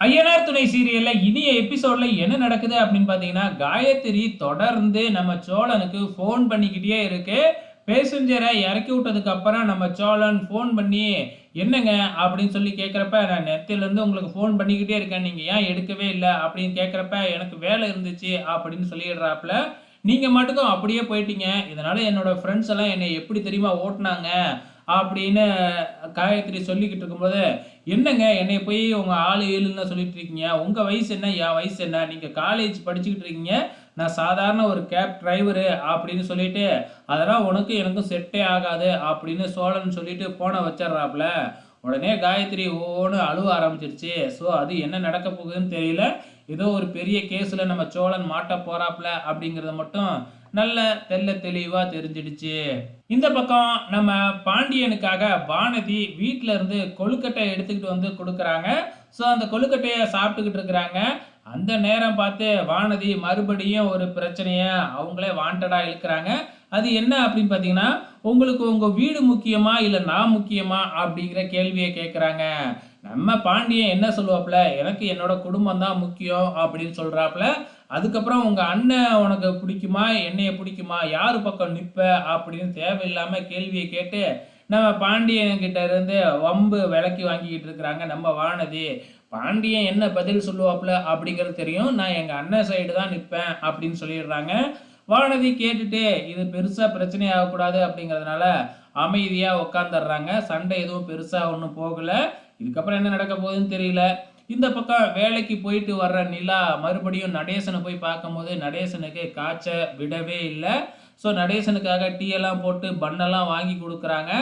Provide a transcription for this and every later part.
ஐயனார் துணை சீரியல்ல இனிய எபிசோட்ல என்ன நடக்குது அப்படின்னு பார்த்தீங்கன்னா காயத்ரி தொடர்ந்து நம்ம சோழனுக்கு ஃபோன் பண்ணிக்கிட்டே இருக்கு. பேசஞ்சரை இறக்கி விட்டதுக்கு அப்புறம் நம்ம சோழன் ஃபோன் பண்ணி என்னங்க? அப்படின்னு சொல்லி கேட்குறப்ப நான் நெத்திலேருந்து உங்களுக்கு ஃபோன் பண்ணிக்கிட்டே இருக்கேன். நீங்கள் ஏன் எடுக்கவே இல்லை? அப்படின்னு கேட்குறப்ப எனக்கு வேலை இருந்துச்சு அப்படின்னு சொல்லிடுறாப்புல. நீங்கள் மட்டுக்கும் அப்படியே போயிட்டீங்க. இதனால் என்னோடய ஃப்ரெண்ட்ஸ் எல்லாம் என்னை எப்படி தெரியுமா ஓட்டினாங்க? அப்படின்னு காயத்ரி சொல்லிக்கிட்டு இருக்கும்போது என்னங்க என்னை போய் உங்கள் ஆள் ஏழுன்னு சொல்லிட்டு இருக்கீங்க? உங்கள் வயசு என்ன? என் வயசு என்ன? நீங்கள் காலேஜ் படிச்சுக்கிட்டு இருக்கீங்க. நான் சாதாரண ஒரு கேப் டிரைவரு அப்படின்னு சொல்லிட்டு அதெல்லாம் உனக்கு எனக்கும் செட்டே ஆகாது அப்படின்னு சோழன் சொல்லிட்டு போனை வச்சிட்றாப்புல. உடனே காயத்ரி ஒவ்வொன்று அழுவ ஆரம்பிச்சிருச்சு. ஸோ அது என்ன நடக்க போகுதுன்னு தெரியல. ஏதோ ஒரு பெரிய கேஸில் நம்ம சோழன் மாட்ட போகிறாப்புல அப்படிங்கிறத மட்டும் நல்ல தெல்ல தெளிவாக தெரிஞ்சிடுச்சு. இந்த பக்கம் நம்ம பாண்டியனுக்காக வானதி வீட்டில் இருந்து கொழுக்கட்டை எடுத்துக்கிட்டு வந்து கொடுக்குறாங்க. ஸோ அந்த கொழுக்கட்டையை சாப்பிட்டுக்கிட்டு இருக்கிறாங்க. அந்த நேரம் பார்த்து வானதி மறுபடியும் ஒரு பிரச்சனையை அவங்களே வாண்டடாக இழுக்கிறாங்க. அது என்ன அப்படின்னு பார்த்தீங்கன்னா உங்களுக்கு உங்கள் வீடு முக்கியமா இல்லை நான் முக்கியமா அப்படிங்கிற கேள்வியை கேட்குறாங்க நம்ம பாண்டியன் என்ன சொல்லுவாப்புல? எனக்கு என்னோட குடும்பம் தான் முக்கியம் அப்படின்னு சொல்கிறாப்புல அதுக்கப்புறம் உங்கள் அண்ணன் உனக்கு பிடிக்குமா? என்னைய பிடிக்குமா? யார் பக்கம் நிற்ப அப்படின்னு தேவையில்லாமல் கேள்வியை கேட்டு நம்ம பாண்டியன்கிட்ட இருந்து வம்பு விலக்கி வாங்கிக்கிட்டு இருக்கிறாங்க நம்ம வானதி. பாண்டியன் என்ன பதில் சொல்லுவாப்புல அப்படிங்கிறது தெரியும். நான் எங்கள் அண்ணன் சைடு தான் நிற்பேன் அப்படின்னு சொல்லிடுறாங்க. வானதி கேட்டுட்டே இது பெருசாக பிரச்சனை ஆகக்கூடாது அப்படிங்கிறதுனால அமைதியாக உட்காந்துடுறாங்க சண்டை எதுவும் பெருசாக ஒன்றும் போகலை. இதுக்கப்புறம் என்ன நடக்க போகுதுன்னு தெரியல. இந்த பக்கம் வேலைக்கு போயிட்டு வர்ற நிலா மறுபடியும் நடேசனை போய் பார்க்கும்போது நடேசனுக்கு காய்ச்ச விடவே இல்லை. ஸோ நடேசனுக்காக டீயெல்லாம் போட்டு பண்ணெல்லாம் வாங்கி கொடுக்குறாங்க.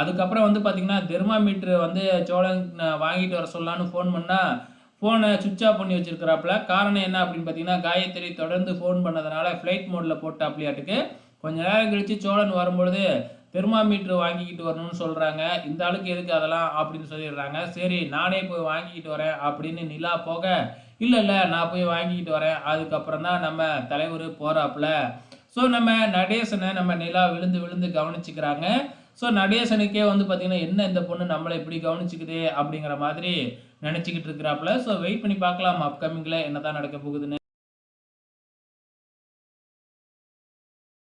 அதுக்கப்புறம் வந்து பார்த்திங்கன்னா தெர்மாமீட்ரு வந்து சோழன் வாங்கிட்டு வர சொல்லான்னு ஃபோன் பண்ணால் ஃபோனை சுவிட்ச் ஆஃப் பண்ணி வச்சிருக்கிறாப்புல. காரணம் என்ன அப்படின்னு பார்த்தீங்கன்னா காயத்ரி தொடர்ந்து ஃபோன் பண்ணதுனால ஃப்ளைட் மோடில் போட்டாப்லையாட்டுக்கு கொஞ்ச நேரம் கழித்து சோழன் வரும்பொழுது தெர்மாமீட்டர் வாங்கிக்கிட்டு வரணும்னு சொல்கிறாங்க இந்த ஆளுக்கு எதுக்கு அதெல்லாம் அப்படின்னு சொல்லிடுறாங்க. சரி நானே போய் வாங்கிக்கிட்டு வரேன் அப்படின்னு நிலா போக இல்லை இல்லை நான் போய் வாங்கிக்கிட்டு வரேன். அதுக்கப்புறம் தான் நம்ம தலைவர் போகிறாப்புல ஸோ நம்ம நடேசனை நம்ம நிலா விழுந்து விழுந்து கவனிச்சுக்கிறாங்க. ஸோ நடேசனுக்கே வந்து பார்த்தீங்கன்னா என்ன இந்த பொண்ணு நம்மளை இப்படி கவனிச்சுக்குது அப்படிங்கிற மாதிரி நினச்சிக்கிட்டு இருக்கிறாப்புல. ஸோ வெயிட் பண்ணி பார்க்கலாம் அப்கமிங்கில் என்ன தான் நடக்க போகுதுன்னு.